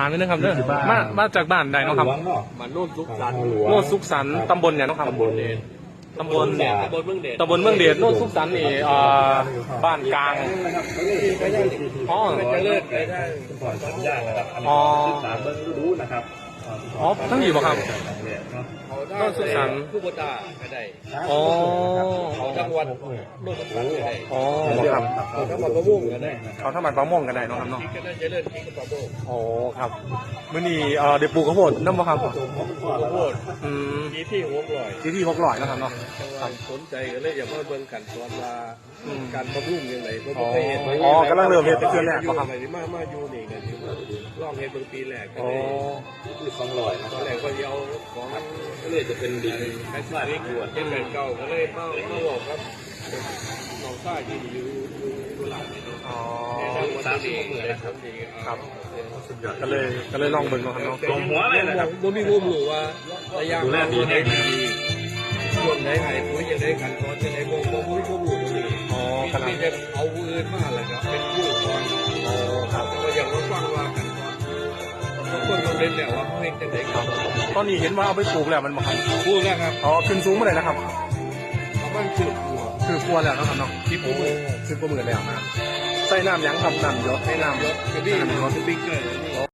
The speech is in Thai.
ถามนิดนึงครับเด้อมามาจากบ้านใดเนาะครับหลวงเนาะมันโน่นสุขสันต์หลวงโนนสุขสันต์ตำบลเนี่ยเนาะครับ ตำบลเดชตำบลเดชตำบลเมืองเดชตำบลเมืองเดชโนนสุขสันต์นี่เอ่อบ้านกลางนะครับไปได้อ๋อไปเจริญไปได้คุณพ่อสอนย่างนะครับอันอ๋นี้อศึกษาเบิ้งรู้นะครับอ๋อทั้งอยู่บ่ครับเนาะเขาได้โน่นสุขสันต์ผู้บตาก็ได้อ๋อเขาทั้ง วันโน่นสุขสันต์ก็ได้อ๋อบ่ครับเขาทั้งวันมะม่วงก็ได้เขาทำบัตรประม่วงกันได้เนาะครับเนาะที่ก็ได้เจริญที่กระเป๋าโบกอ๋อครับมื้อนี้เอ่อเดี๋ยวปลูกข้าวโพดน้ำบ่ครับข้าวโพดอืมที่ที่หัวกลอยที่ที่หกร้อยเนาะครับเนาะจังหวัดสนใจก็เลยอยากมาเบิ่งกันตอนว่าอืมการบำรุงยังไงเพราะอ๋อบ่เคยเห็นอ๋อกำลังเริ่มเฮ็ดเป็นเทื่อแรกอยู่บ่ครับอะไรนี่มามาอยู่นี่กัน อยู่ลองเฮ็ดเบิ่งปีแรกก็อ๋อได้สองร้อยนะตอนแรกก็สิเอาของก็เลยจะเป็นดินไอ้สายกวดเป็นแบบเก่าก็เลยมามาบอกครับน้องชายที่อยู่อยู่อยู่หลานนี่เนาะอ๋อสามสิบหมื่นครับดีครับก็เลยก็เลยลองเบิ่งเนาะครับเนาะตรงหัวเลยนะครับบ่มีความรู้ว่าระยะดูแลดีแน่ดีช่วงไหนให้ปุ๋ยยังไงกันตอนจะไหนบ่บ่บ่มีความรู้ตรงนี้อ๋อขนาดมีแต่เอาผู้อื่นมาแล้วก็เป็นผู้ เล่นแล้วว่าเขาเห็นจังได๋ครับตอนนี้เห็นว่าเอาไปปลูกแล้วมันบ่ครับพูดแล้วครับอ๋อขึ้นสูงมาเลยนะครับมันคือหัวคือกลัวแล้วเนาะครับเนาะที่ผมขึ้นประมือแล้วนะครับใส่น้ำหยังครับน้ำหยศใส่น้ำหยศกระบี่สปริงเกอร์นี่